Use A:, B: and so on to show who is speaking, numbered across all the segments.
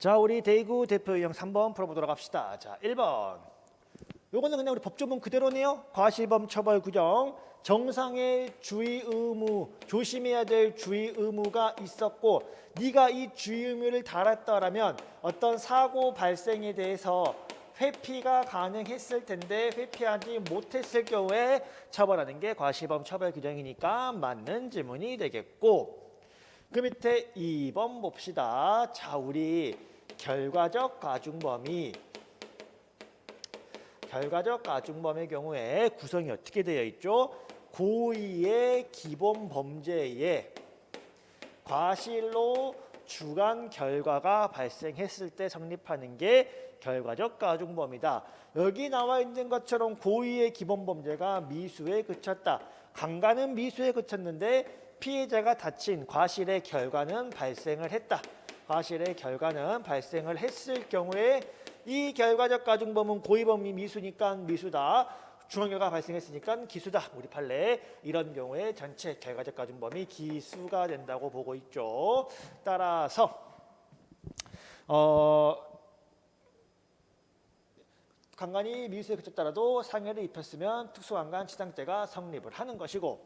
A: 자, 우리 대구 대표 유형 3번 풀어보도록 합시다. 자, 1번. 요거는 그냥 우리 법조문 그대로네요. 과실범 처벌 규정. 정상의 주의 의무, 조심해야 될 주의 의무가 있었고 네가 이 주의 의무를 달았더라면 어떤 사고 발생에 대해서 회피가 가능했을 텐데 회피하지 못했을 경우에 처벌하는 게 과실범 처벌 규정이니까 맞는 질문이 되겠고 그 밑에 2번 봅시다. 자, 우리 결과적 가중범위 결과적 가중범의 경우에 구성이 어떻게 되어 있죠? 고의의 기본 범죄에 과실로 주관 결과가 발생했을 때 성립하는 게 결과적 가중범이다. 여기 나와 있는 것처럼 고의의 기본 범죄가 미수에 그쳤다. 강간은 미수에 그쳤는데 피해자가 다친 과실의 결과는 발생을 했다. 과실의 결과는 발생을 했을 경우에 이 결과적 가중범은 고의범위 미수니까 미수다. 중앙결과 발생했으니까 기수다. 우리 판례 이런 경우에 전체 결과적 가중범위 기수가 된다고 보고 있죠. 따라서 어 강간이 미수에 그쳤더라도 상해를 입혔으면 특수강간 치상죄가 성립을 하는 것이고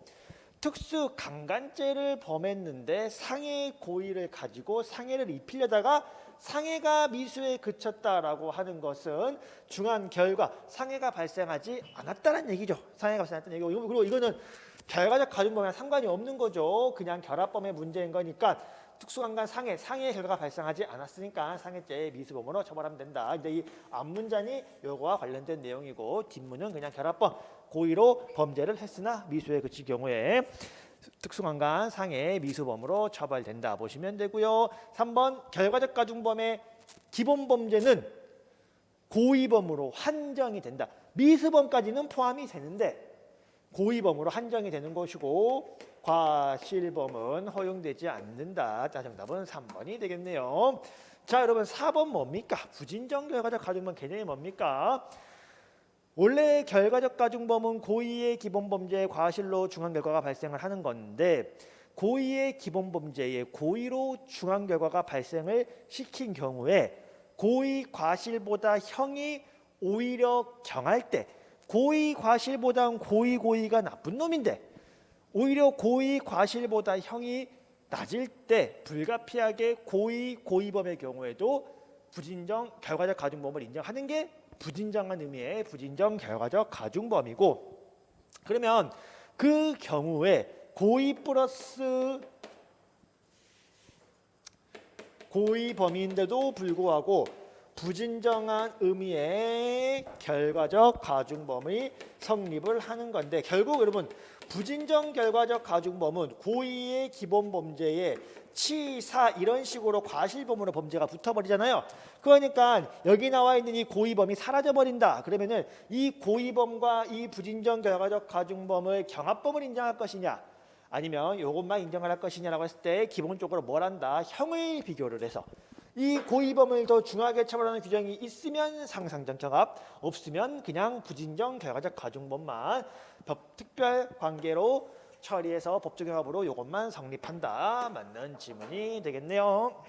A: 특수 강간죄를 범했는데 상해 고의를 가지고 상해를 입히려다가 상해가 미수에 그쳤다라고 하는 것은 중한 결과 상해가 발생하지 않았다는 얘기죠. 상해가 발생했다는 얘기고 그리고 이거는 결과적 가중범위랑 상관이 없는 거죠. 그냥 결합범의 문제인 거니까 특수강간 상해, 상해 결과가 발생하지 않았으니까 상해죄 미수범으로 처벌하면 된다. 근데 이 앞문장이 요거와 관련된 내용이고 뒷문은 그냥 결합범 고의로 범죄를 했으나 미수에 그칠 경우에 특수강간 상해 미수범으로 처벌된다 보시면 되고요. 3번 결과적 가중범의 기본 범죄는 고의범으로 한정이 된다. 미수범까지는 포함이 되는데 고의범으로 한정이 되는 것이고 과실범은 허용되지 않는다. 자, 정답은 3번이 되겠네요. 자, 여러분 4번 뭡니까? 부진정 결과적 가중범 개념이 뭡니까? 원래 결과적 가중범은 고의의 기본 범죄의 과실로 중한 결과가 발생을 하는 건데 고의의 기본 범죄에 고의로 중한 결과가 발생을 시킨 경우에 고의 과실보다 형이 오히려 경할 때 고의 과실보다는 고의 고의가 나쁜 놈인데 오히려 고의 과실보다 형이 낮을 때 불가피하게 고의 고의범의 경우에도 부진정 결과적 가중범을 인정하는 게 부진정한 의미의 부진정 결과적 가중범이고 그러면 그 경우에 고의 플러스 고의 범위인데도 불구하고 부진정한 의미의 결과적 가중범이 성립을 하는 건데 결국 여러분 부진정 결과적 가중범은 고의의 기본 범죄에 치사 이런 식으로 과실범으로 범죄가 붙어버리잖아요. 그러니까 여기 나와 있는 이 고의범이 사라져 버린다. 그러면은 이 고의범과 이 부진정 결과적 가중범을 경합범을 인정할 것이냐? 아니면 이것만 인정을 할 것이냐라고 했을 때 기본적으로 뭘 한다? 형을 비교를 해서 이 고의범을 더 중하게 처벌하는 규정이 있으면 상상적 경합, 없으면 그냥 부진정 결과적 가중범만 법 특별 관계로 처리해서 법적 경합으로 이것만 성립한다. 맞는 지문이 되겠네요.